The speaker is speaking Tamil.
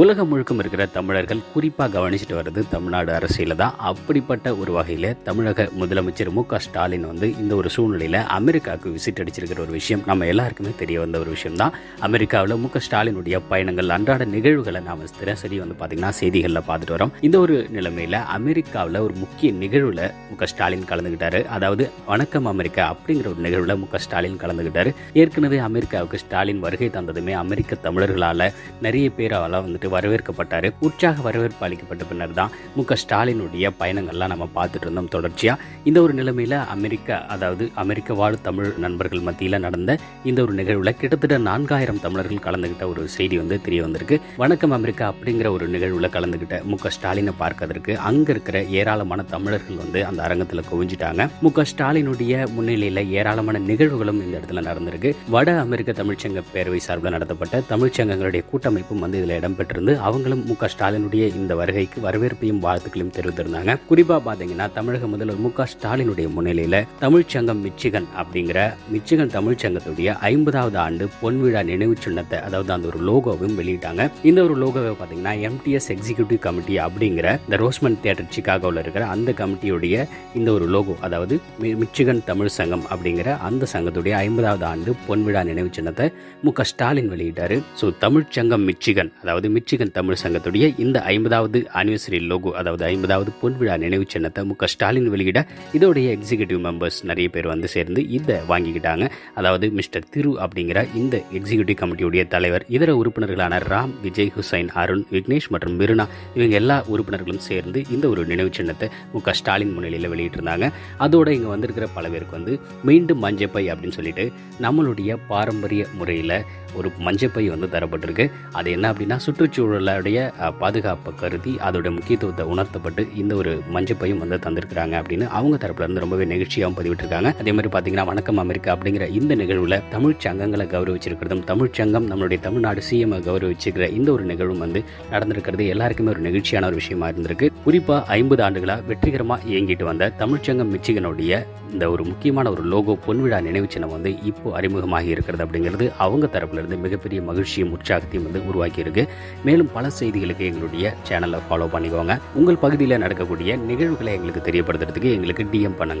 உலகம் முழுக்கும் இருக்கிற தமிழர்கள் குறிப்பாக கவனிச்சுட்டு வர்றது தமிழ்நாடு அரசியல தான். அப்படிப்பட்ட ஒரு வகையில் தமிழக முதலமைச்சர் மு க ஸ்டாலின் வந்து இந்த ஒரு சூழ்நிலையில் அமெரிக்காவுக்கு விசிட் அடிச்சிருக்கிற ஒரு விஷயம் நம்ம எல்லாருக்குமே தெரிய வந்த ஒரு விஷயம் தான். அமெரிக்காவில் மு க ஸ்டாலினுடைய பயணங்கள் அன்றாட நிகழ்வுகளை நாம் தினசரி வந்து பார்த்திங்கன்னா செய்திகளில் பார்த்துட்டு வரோம் இந்த ஒரு நிலைமையில் அமெரிக்காவில் ஒரு முக்கிய நிகழ்வில் மு க ஸ்டாலின் கலந்துக்கிட்டார் அதாவது வணக்கம் அமெரிக்கா அப்படிங்கிற ஒரு நிகழ்வில் மு க ஸ்டாலின் கலந்துக்கிட்டாரு ஏற்கனவே அமெரிக்காவுக்கு ஸ்டாலின் வருகை தந்ததுமே அமெரிக்க தமிழர்களால் நிறைய பேரால் வந்து வந்துட்டு வரவேற்கப்பட்டார். உற்சாக வரவேற்பு அளிக்கப்பட்ட பின்னர் தான் மு க ஸ்டாலினுடைய பயணங்கள்லாம் நம்ம பார்த்துட்டு இருந்தோம் தொடர்ச்சியாக இந்த ஒரு நிலைமையில் அமெரிக்கா அதாவது அமெரிக்க வாழ் தமிழ் நண்பர்கள் மத்தியில் நடந்த இந்த ஒரு நிகழ்வில் கிட்டத்தட்ட நான்காயிரம் தமிழர்கள் கலந்துக்கிட்ட ஒரு செய்தி வந்து தெரிய வந்திருக்கு. வணக்கம் அமெரிக்கா அப்படிங்கிற ஒரு நிகழ்வில் கலந்துக்கிட்ட மு க ஸ்டாலினை பார்க்கறதுக்கு அங்கே இருக்கிற ஏராளமான தமிழர்கள் வந்து அந்த அரங்கத்தில் குவிஞ்சிட்டாங்க. மு க ஸ்டாலினுடைய முன்னிலையில் ஏராளமான நிகழ்வுகளும் இந்த இடத்துல நடந்திருக்கு. வட அமெரிக்க தமிழ்ச்சங்க பேரவை சார்பில் நடத்தப்பட்ட தமிழ்ச்சங்கங்களுடைய கூட்டமைப்பும் வந்து இதில் இடம்பெற்றிருந்து அவங்களும் மு க ஸ்டாலினுடைய இந்த வருகைக்கு வரவேற்பையும் வாழ்த்துக்களையும் தெரிவித்திருந்தாங்க. குறிப்பா பாத்தீங்கன்னா தமிழக முதல்வர் மு க ஸ்டாலினுடைய முன்னிலையில் தமிழ்ச்சங்கம் மிச்சிகன் அப்படிங்கிற மிச்சிகன் தமிழ்ச்சங்கத்துடைய ஐம்பதாவது ஆண்டு பொன்விழா நினைவு சின்னத்தை அதாவது அந்த ஒரு லோகோவையும் வெளியிட்டாங்க. இந்த ஒரு லோகோவை பார்த்தீங்கன்னா எம்டிஎஸ் எக்ஸிகியூட்டிவ் கமிட்டி அப்படிங்கிற இந்த ரோஸ்மன் தியேட்டர் சிகாகோவில் இருக்கிற அந்த கமிட்டியுடைய இந்த ஒரு லோகோ அதாவது மிச்சிகன் தமிழ் சங்கம் அப்படிங்கிற அந்த சங்கத்துடைய ஐம்பதாவது ஆண்டு பொன்விழா நினைவு சின்னத்தை மு க ஸ்டாலின் வெளியிட்டாரு. ஸோ தமிழ்ச்சங்கம் மிச்சிகன் அதாவது மிச்சிகன் தமிழ் சங்கத்துடைய இந்த ஐம்பதாவது அனிவர்சரி லோகோ அதாவது ஐம்பதாவது பொன்விழா நினைவு சின்னத்தை மு க ஸ்டாலின் வெளியிட இதோடைய எக்ஸிகியூட்டிவ் மெம்பர்ஸ் நிறைய பேர் வந்து சேர்ந்து இதை வாங்கிக்கிட்டாங்க. அதாவது மிஸ்டர் திரு அப்படிங்கிற இந்த எக்ஸிகியூட்டிவ் கமிட்டியுடைய தலைவர் இதர உறுப்பினர்களான ராம் விஜய் ஹுசைன் அருண் விக்னேஷ் மற்றும் மிருனா இவங்க எல்லா உறுப்பினர்களும் சேர்ந்து இந்த ஒரு நினைவு சின்னத்தை மு க ஸ்டாலின் முன்னிலையில் வெளியிட்டிருந்தாங்க. அதோட இங்கே வந்திருக்கிற பல பேருக்கு வந்து மீண்டும் மஞ்சப்பை அப்படின்னு சொல்லிட்டு நம்மளுடைய பாரம்பரிய முறையில் ஒரு மஞ்சப்பை வந்து தரப்பட்டிருக்கு. அது என்ன அப்படின்னா சுற்றுச்சூழலுடைய பாதுகாப்பை கருதி அதோட முக்கியத்துவத்தை உணர்த்தப்பட்டு இந்த ஒரு மஞ்சப்பையும் வந்து தந்திருக்கிறாங்க அப்படின்னு அவங்க தரப்புல இருந்து ரொம்பவே நெகிழ்ச்சியாகவும் பதிவிட்டிருக்காங்க. அதே மாதிரி பார்த்தீங்கன்னா வணக்கம் அமெரிக்கா அப்படிங்கிற இந்த நிகழ்வில் தமிழ் சங்கங்களை கௌரவிச்சிருக்கிறதும் தமிழ் சங்கம் நம்மளுடைய தமிழ்நாடு சிஎம் கௌரவிச்சிருக்கிற இந்த ஒரு நிகழ்வும் வந்து நடந்திருக்கிறது. எல்லாருக்குமே ஒரு நெகிழ்ச்சியான ஒரு விஷயமா இருந்திருக்கு. குறிப்பா ஐம்பது ஆண்டுகளா வெற்றிகரமாக இயங்கிட்டு வந்த தமிழ்ச்சங்கம் மிச்சிகனுடைய இந்த ஒரு முக்கியமான ஒரு லோகோ பொன்விழா நினைவு சின்னம் வந்து இப்போ அறிமுகமாகி இருக்கிறது அப்படிங்கிறது அவங்க தரப்புல இருந்து மிகப்பெரிய மகிழ்ச்சியும் உற்சாகத்தையும் வந்து உருவாக்கியிருக்கு. மேலும் பல செய்திகளுக்கு எங்களுடைய சேனலை ஃபாலோ பண்ணிக்கோங்க. உங்கள் பகுதியில் நடக்கக்கூடிய நிகழ்வுகளை எங்களுக்கு தெரியப்படுத்துறதுக்கு எங்களுக்கு டிஎம் பண்ணுங்கள்